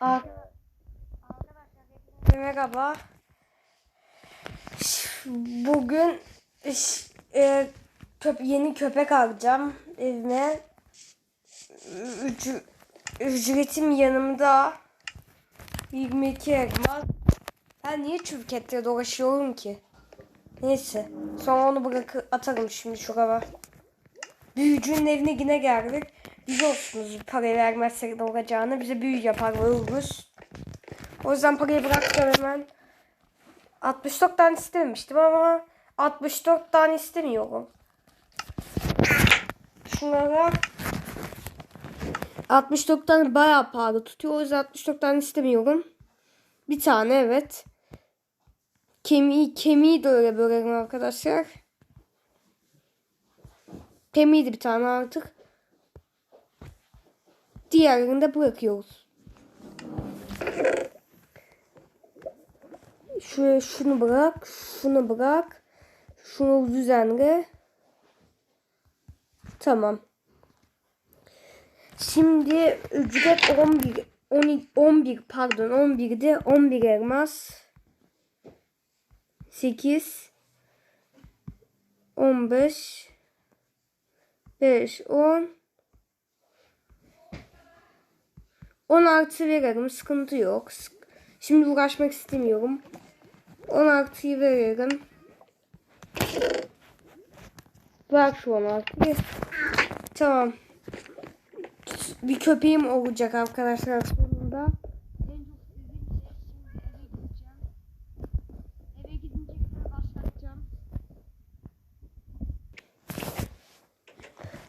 Arkadaşlar merhaba. Bugün e, köp yeni köpek alacağım evime. Ücü- ücretim yanımda. 22 elmas. Ben niye şirkette dolaşıyorum ki? Neyse. Sonra onu bırakıp atarım şimdi şuraya. Büyücünün evine yine geldik. Biliyorsunuz parayı vermezsek de olacağını. Bize büyü yapar ölürüz. O yüzden parayı bıraktım hemen. 64 tane istememiştim ama 64 tane istemiyorum. Şunlara 64 tane bayağı pahalı tutuyor. O yüzden 64 tane istemiyorum. Bir tane evet. Kemiği, kemiği de öyle bölerim arkadaşlar. Kemiği de bir tane artık. Diğerini de bırakıyoruz. Şu, şunu bırak. Şunu bırak. Şunu düzenle. Tamam. Şimdi ücret 11 12, 11 pardon 11'de 11 elmas 8 15 5 10 10 artı verelim. Sıkıntı yok. Şimdi uğraşmak istemiyorum. 10 artıyı verelim. Bırak şu 10 artıyı. Tamam. Bir köpeğim olacak arkadaşlar sonunda.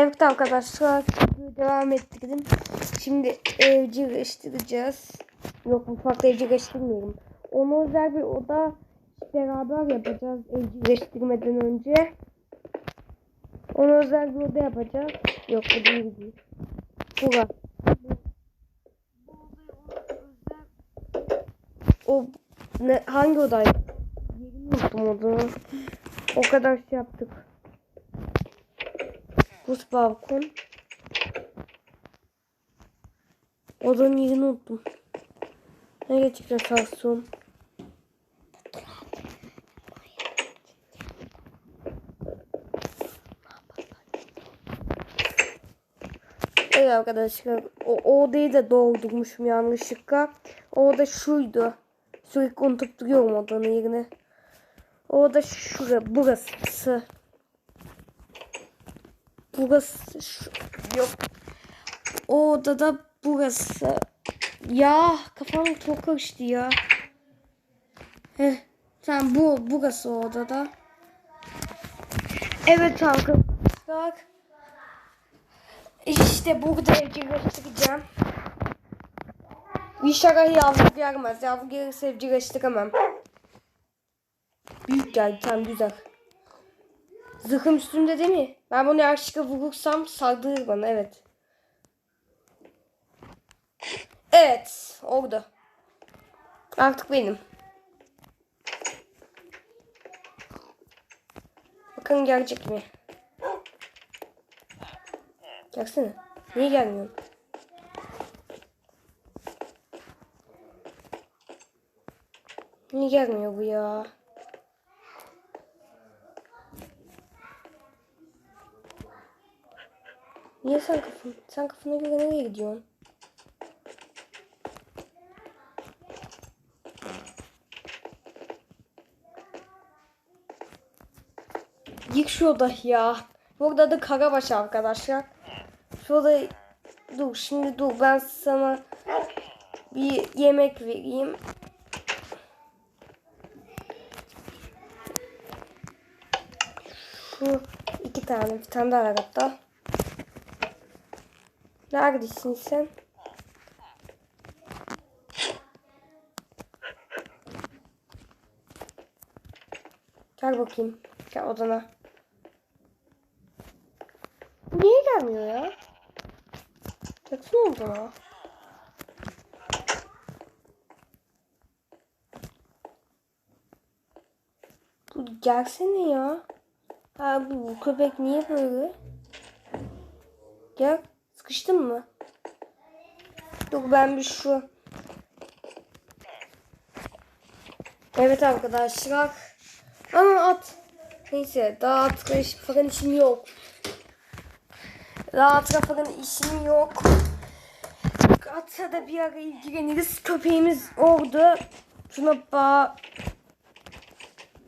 Evet arkadaşlar devam ettirdim. Şimdi evcilleştireceğiz. Yok mutfakta evcilleştirmeyelim. Onu özel bir oda beraber yapacağız evcilleştirmeden önce. Onu özel bir oda yapacağız. Yok bu değil değil. Bura. O ne, hangi odaydı? Yerini unuttum odunu. O kadar şey yaptık. Buz balkon. Odanın yerini unuttum. Nereye çıkacağız Samsun? Evet arkadaşlar o, o odayı da doldurmuşum yanlışlıkla. O oda şuydu. Sürekli unutup duruyorum odanın yerini. O oda şurası, burası. Burası şu, yok. O odada burası. Ya kafam çok karıştı ya. Heh, tamam bu burası o odada. Evet arkadaşlar. İşte burada evcilleştireceğim. İnşallah yavru gelmez. Yavru gelirse evcilleştiremem. Büyük geldi tam güzel. Zırhım üstümde değil mi? Ben bunu yanlışlıkla vurursam saldırır bana evet. Evet oldu. Artık benim. Bakın gelecek mi? Gelsene. Niye gelmiyorsun? Niye gelmiyor bu ya? Niye sen kafın? Sen kafana göre nereye gidiyorsun? Yık şu oda ya. Burada da Karabaş arkadaşlar. Şurada dur şimdi dur ben sana bir yemek vereyim. Şu iki tane bir tane daha var hatta. Neredesin sen? Gel bakayım. Gel odana. Niye gelmiyor ya? Baksana odana. Bu gelsene ya. Abi bu köpek niye böyle? Gel. Sıkıştın mı? Dur ben bir şu. Evet arkadaşlar. Ama at. Neyse daha atka falan işim yok. Daha atka falan işim yok. Atsa da bir ara ilgileniriz. Köpeğimiz orada. Şuna ba...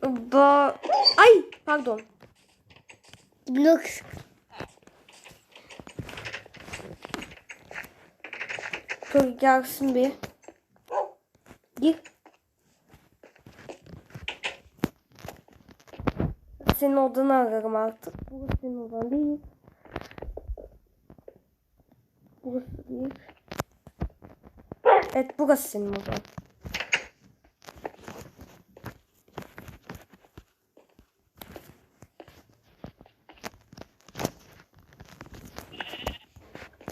Ba... Ay pardon. Blok Dur gelsin bir. Gir. Senin odanı ararım artık. Burası senin odan değil. Burası değil. Evet burası senin odan.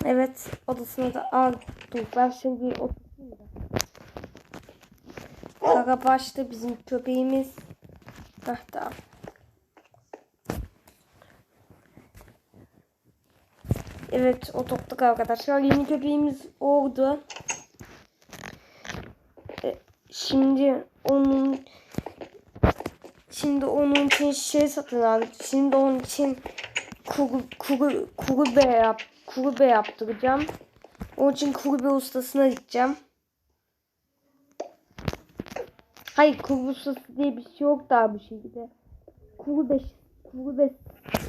Evet odasına da al. Dur ben şimdi bir oturayım da. Karabaş'ta bizim köpeğimiz. Heh tamam. Evet oturduk arkadaşlar. Yeni köpeğimiz oldu. E, Şimdi onun şimdi onun için şey satın aldık. Şimdi onun için kuru, kuru, kuru be yap, kuru be yaptıracağım. Onun için kuru be ustasına gideceğim. Hayır kuru ustası diye bir şey yok daha bu şekilde. Kuru be, kuru be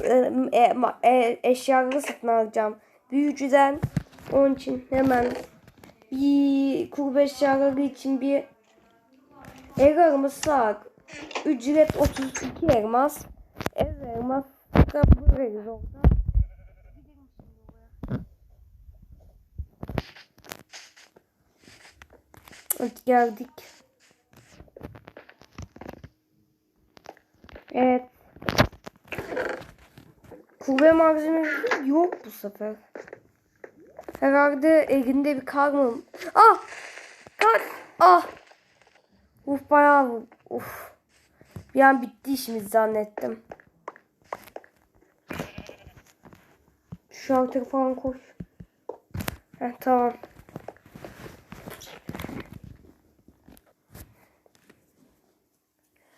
e, e, e, eşyaları satın alacağım. Büyücüden onun için hemen bir kuru be eşyaları için bir ev araması var. Ücret 32 elmas. Ev elmas da buluruz orada. Evet geldik. Evet. Kuvve malzemesi yok bu sefer. Herhalde elinde bir kar? Ah! Kar! Ah! Uf bayağı uf. Bir an bitti işimiz zannettim. Şu altı falan koş. Heh, tamam.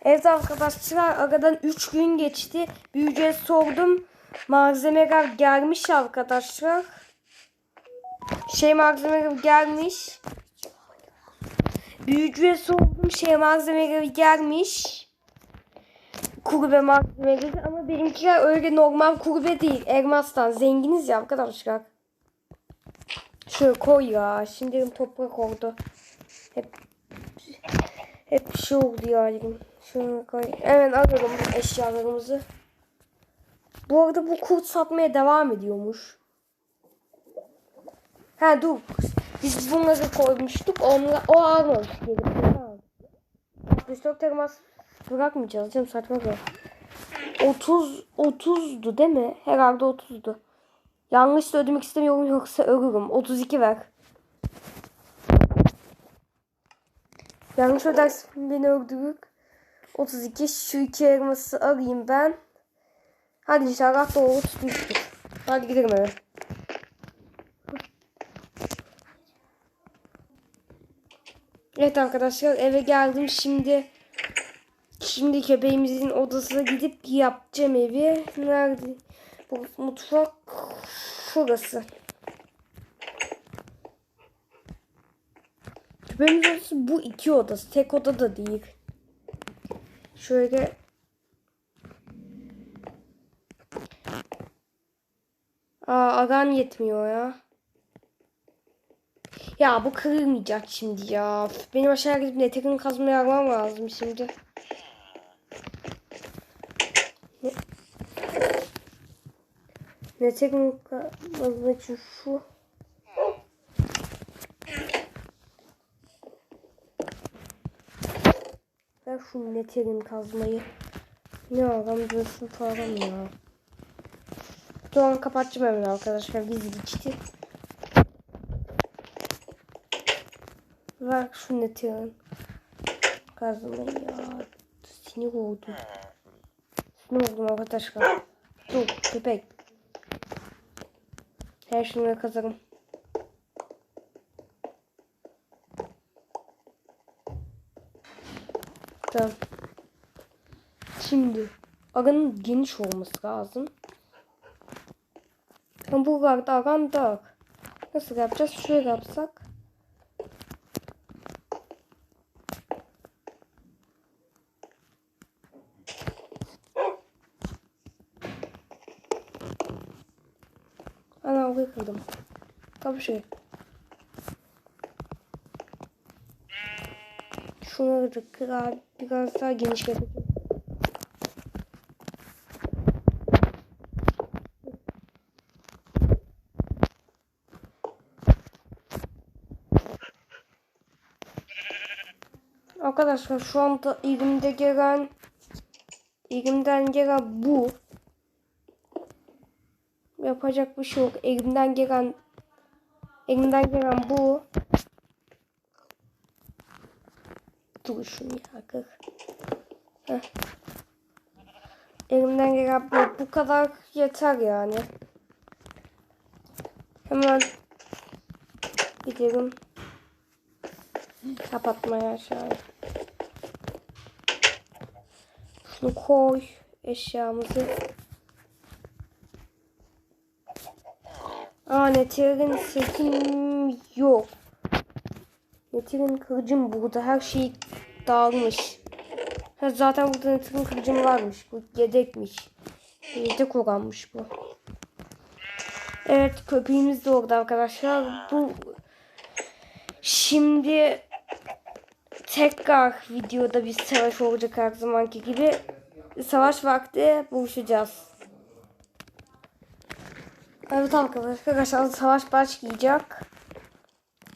Evet arkadaşlar aradan 3 gün geçti. Büyücüye sordum. Malzemeler gelmiş arkadaşlar. Şey malzemeler gelmiş. Büyücüye sordum. Şey malzemeleri gelmiş. Kurbe malzemeleri ama benimkiler öyle normal kurbe değil. Elmastan zenginiz ya arkadaşlar. Şöyle koy ya. Şimdi toprak oldu. Hep hep şey oldu yani. Şunu koy. Hemen alalım eşyalarımızı. Bu arada bu kurt satmaya devam ediyormuş. Ha dur. Biz bunları koymuştuk. Onları, o almamış. Geri. 64 temas bırakmayacağız canım saçma bir. 30 30'du değil mi? Herhalde 30'du. Yanlış da ödemek istemiyorum yoksa ölürüm. 32 ver. Yanlış ödersin beni öldürür. 32 şu iki elması alayım ben. Hadi inşallah doğru tutmuştur. Hadi gidelim eve. Evet arkadaşlar eve geldim şimdi. Şimdi köpeğimizin odasına gidip yapacağım evi. Nerede? Bu mutfak şurası. Köpeğimiz odası bu iki odası. Tek oda da değil. Şöyle Aa agan yetmiyor ya. Ya bu kırılmayacak şimdi ya. Benim aşağı gidip netekin kazmaya almam lazım şimdi. Ne? Netekin kazma için şu. Netekin kazmayı. Ne adam diyorsun falan ya. Doğan kapatacağım hemen arkadaşlar. Gizli geçti. Ver netin. Kazmayı ya. Sinir oldum. Sinir oldum arkadaşlar. Dur köpek. Her şeyi kazarım. Tamam. Şimdi aranın geniş olması lazım. Ama bu kadar da dar. Nasıl yapacağız? Şöyle yapsak. Ana orayı kırdım. Tabii şey. Da kırar, biraz daha geniş yapacağım. Arkadaşlar şu anda elimde gelen elimden gelen bu. Yapacak bir şey yok. Elimden gelen elimden gelen bu. Dur şunu ya kır. Heh. Elimden gelen bu. Bu kadar yeter yani. Hemen gidelim. Kapatmaya aşağıya. Şunu koy eşyamızı. Aa Nether'in setim yok. Nether'in kılıcım burada. Her şey dağılmış. Ha, zaten burada Nether'in kılıcım varmış. Bu yedekmiş. Yedek oranmış bu. Evet köpeğimiz de orada arkadaşlar. Bu şimdi tekrar videoda bir savaş olacak her zamanki gibi. Savaş vakti buluşacağız. Evet arkadaşlar savaş başlayacak.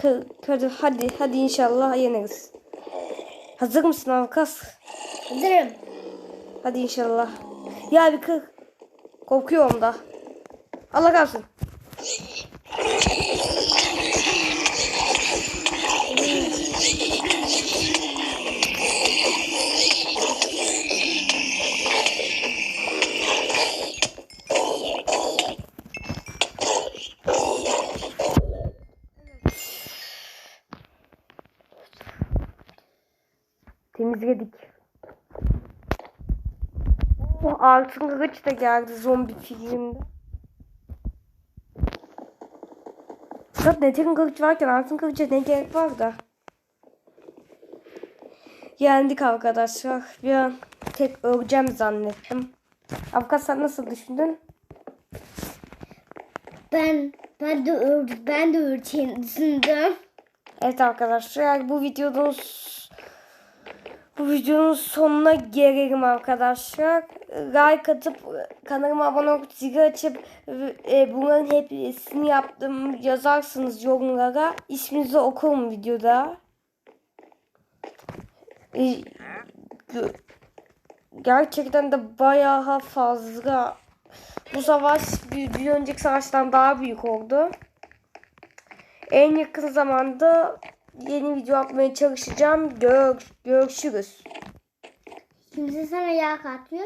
Hadi, hadi, hadi, inşallah yeneriz. Hazır mısın Avkas? Hazırım. Hadi inşallah. Ya bir kır. Korkuyorum da. Allah kalsın. Temizledik. Bu altın kılıç da geldi zombi filminde. Zaten Nether'in kılıç varken altın kılıca ne gerek var da. Yendik arkadaşlar. Bir an tek öleceğim zannettim. Avukat sen nasıl düşündün? Ben ben de öldüm. Ben de öleceğini düşündüm. Evet arkadaşlar bu videonun bu videonun sonuna gelelim arkadaşlar. Like atıp kanalıma abone olup zili açıp e, bunların hepsini yaptım yazarsınız yorumlara. İsminizi okurum videoda. E, gerçekten de bayağı fazla bu savaş bir, bir önceki savaştan daha büyük oldu. En yakın zamanda yeni video yapmaya çalışacağım. Gör, görüşürüz. Kimse sana yağ katıyor